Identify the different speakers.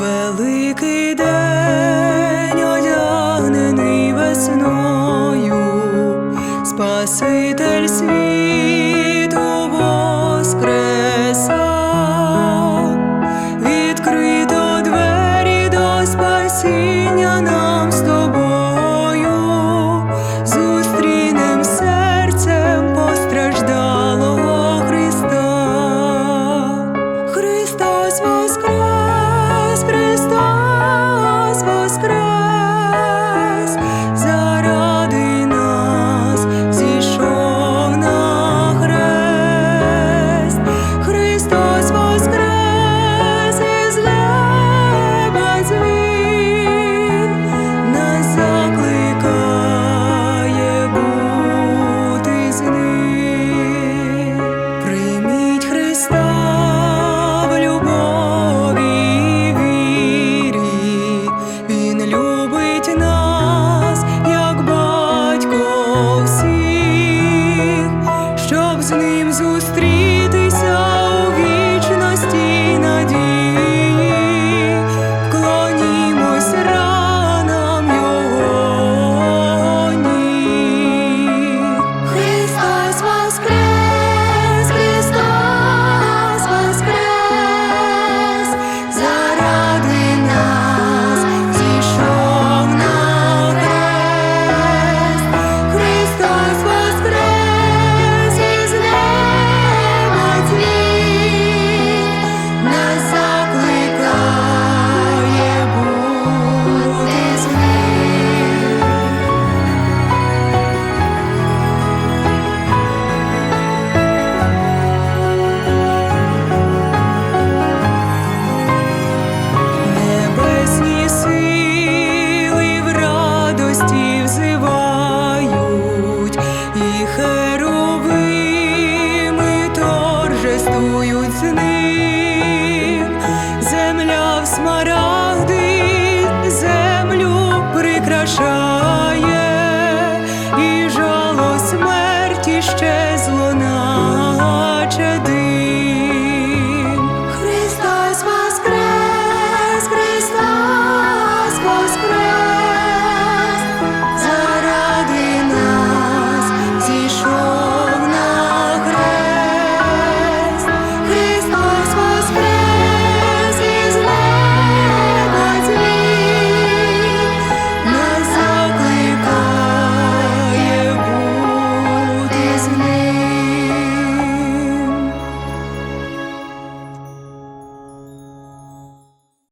Speaker 1: великий день. смарагди землю прикрашають.